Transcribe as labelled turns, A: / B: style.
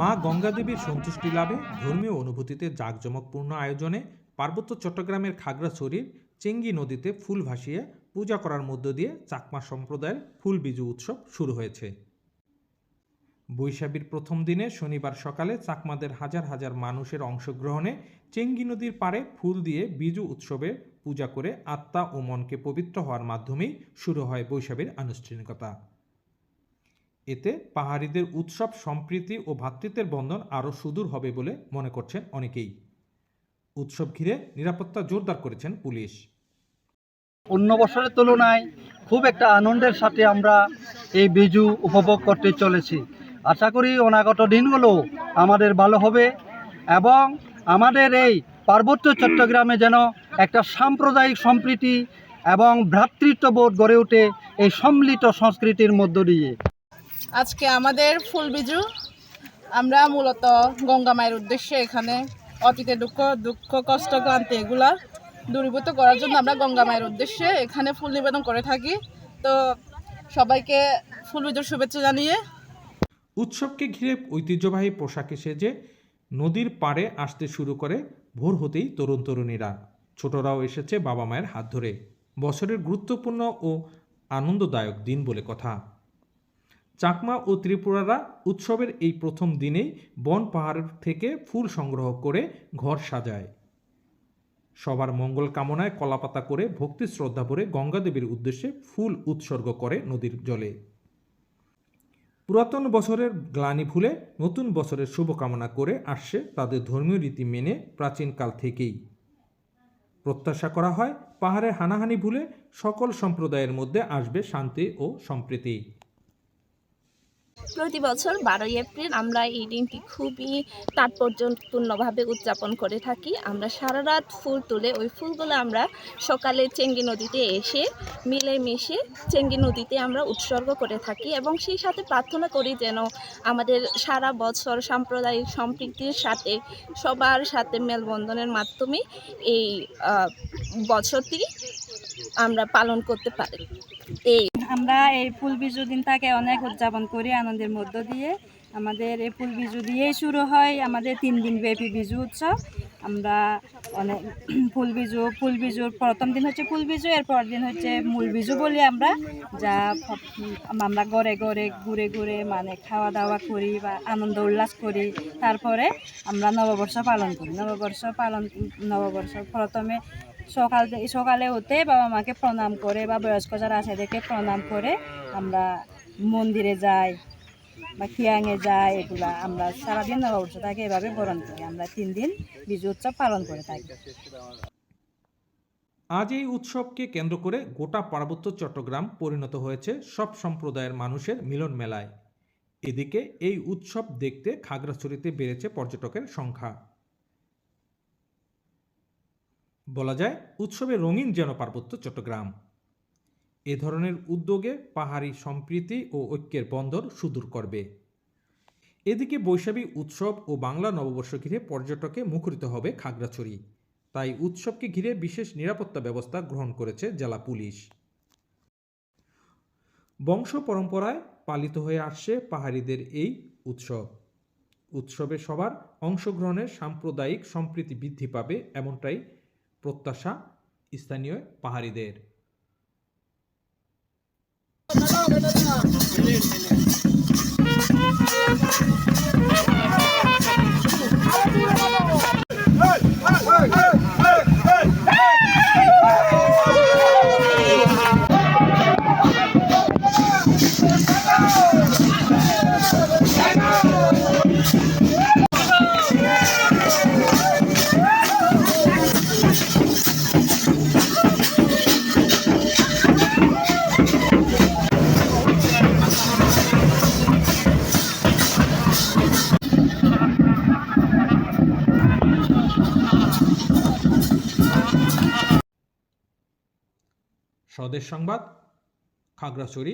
A: মা গঙ্গা দেবীর সন্তুষ্টি লাভে ধর্মীয় অনুভূতিতে জাঁকজমকপূর্ণ আয়োজনে পার্বত্য চট্টগ্রামের খাগড়াছড়ির চেঙ্গি নদীতে ফুল ভাসিয়ে পূজা করার মধ্য দিয়ে চাকমা সম্প্রদায়ের ফুল বিজু উৎসব শুরু হয়েছে। বৈশাখীর প্রথম দিনে শনিবার সকালে চাকমাদের হাজার হাজার মানুষের অংশগ্রহণে চেঙ্গি নদীর পাড়ে ফুল দিয়ে বিজু উৎসবে পূজা করে আত্মা ও মনকে পবিত্র হওয়ার মাধ্যমেই শুরু হয় বৈশাখীর আনুষ্ঠানিকতা। এতে পাহাড়িদের উৎসব, সম্প্রীতি ও ভ্রাতৃত্বের বন্ধন আরও সুদূর হবে বলে মনে করছেন অনেকেই। উৎসব ঘিরে নিরাপত্তা জোরদার করেছেন পুলিশ।
B: অন্য বছরের তুলনায় খুব একটা আনন্দের সাথে আমরা এই বিজু উপভোগ করতে চলেছি। আশা করি অনাগত দিনগুলো আমাদের ভালো হবে এবং আমাদের এই পার্বত্য চট্টগ্রামে যেন একটা সাম্প্রদায়িক সম্প্রীতি এবং ভ্রাতৃত্ববোধ গড়ে ওঠে এই সম্মিলিত সংস্কৃতির মধ্য দিয়ে।
C: আজকে আমাদের ফুল বিজু, আমরা মূলত গঙ্গা মায়ের উদ্দেশ্যে এখানে অতীতে দুঃখ দুঃখ, কষ্ট, ক্লান্তি এগুলা দূরীভূত করার জন্য আমরা গঙ্গা মায়ের উদ্দেশ্যে এখানে ফুল নিবেদন করে থাকি। তো সবাইকে ফুল বিজুর শুভেচ্ছা জানিয়ে
A: উৎসবকে ঘিরে ঐতিহ্যবাহী পোশাকে সেজে নদীর পাড়ে আসতে শুরু করে ভোর হতেই তরুণ তরুণীরা। ছোটরাও এসেছে বাবা মায়ের হাত ধরে। বছরের গুরুত্বপূর্ণ ও আনন্দদায়ক দিন বলে কথা। চাকমা ও ত্রিপুরারা উৎসবের এই প্রথম দিনেই বন পাহাড় থেকে ফুল সংগ্রহ করে ঘর সাজায়। সবার মঙ্গল কামনায় কলাপাতা করে ভক্তি শ্রদ্ধা ভরে গঙ্গাদেবীর উদ্দেশ্যে ফুল উৎসর্গ করে নদীর জলে। পুরাতন বছরের গ্লানি ভুলে নতুন বছরের শুভকামনা করে আসছে তাদের ধর্মীয় রীতি মেনে প্রাচীনকাল থেকেই। প্রত্যাশা করা হয় পাহাড়ে হানাহানি ভুলে সকল সম্প্রদায়ের মধ্যে আসবে শান্তি ও সম্প্রীতি।
D: প্রতি বছর বারোই এপ্রিল আমরা এই দিনটি খুবই তাৎপর্যপূর্ণভাবে উদযাপন করে থাকি। আমরা সারা রাত ফুল তুলে ওই ফুলগুলো আমরা সকালে চেঙ্গি নদীতে এসে মিলে মিশে চেঙ্গি নদীতে আমরা উৎসর্গ করে থাকি এবং সেই সাথে প্রার্থনা করি যেন আমাদের সারা বছর সাম্প্রদায়িক সম্প্রীতির সাথে, সবার সাথে মেলবন্ধনের মাধ্যমে এই বছরটি আমরা পালন করতে পারি। এই
E: আমরা এই ফুল বিজু দিনটাকে অনেক উদযাপন করি আনন্দের মধ্য দিয়ে। আমাদের এই ফুল বিজু দিয়েই শুরু হয় আমাদের তিন দিন ব্যাপী বিজু উৎসব। আমরা অনেক ফুল বিজু, ফুল বিজুর প্রথম দিন হচ্ছে ফুল বিজু, এরপর দিন হচ্ছে মূল বিজু বলি আমরা, যা আমরা ঘরে ঘরে ঘুরে ঘুরে মানে খাওয়া দাওয়া করি বা আনন্দ উল্লাস করি। তারপরে আমরা নববর্ষ পালন করি। নববর্ষ পালন, নববর্ষ প্রথমে সকাল থেকে- সকালে উঠে বাবা মাকে প্রণাম করে বা বয়স্ক যারা আছে এদেরকে প্রণাম করে আমরা মন্দিরে যাই বা খিয়াঙে যাই, এগুলা আমরা সারাদিন নববর্ষটাকে এভাবে বরণ করি। আমরা তিন দিন বিজু উৎসব পালন করে থাকি।
A: আজ এই উৎসবকে কেন্দ্র করে গোটা পার্বত্য চট্টগ্রাম পরিণত হয়েছে সব সম্প্রদায়ের মানুষের মিলন মেলায়। এদিকে এই উৎসব দেখতে খাগড়াছড়িতে বেড়েছে পর্যটকের সংখ্যা। বলা যায়, উৎসবে রঙিন যেন পার্বত্য চট্টগ্রাম। এ ধরনের উদ্যোগে পাহাড়ি সম্প্রীতি ও ঐক্যের বন্দর সুদূর করবে। এদিকে বৈশাখী উৎসব ও বাংলা নববর্ষ ঘিরে পর্যটকে মুখরিত হবে খাগড়াছড়ি। তাই উৎসবকে ঘিরে বিশেষ নিরাপত্তা ব্যবস্থা গ্রহণ করেছে জেলা পুলিশ। বংশ পরম্পরায় পালিত হয়ে আসছে পাহাড়িদের এই উৎসব। উৎসবে সবার অংশগ্রহণের সাম্প্রদায়িক সম্প্রীতি বৃদ্ধি পাবে এমনটাই প্রত্যাশা স্থানীয় পাহাড়িদের। স্বদেশ সংবাদ খাগড়াছড়ি।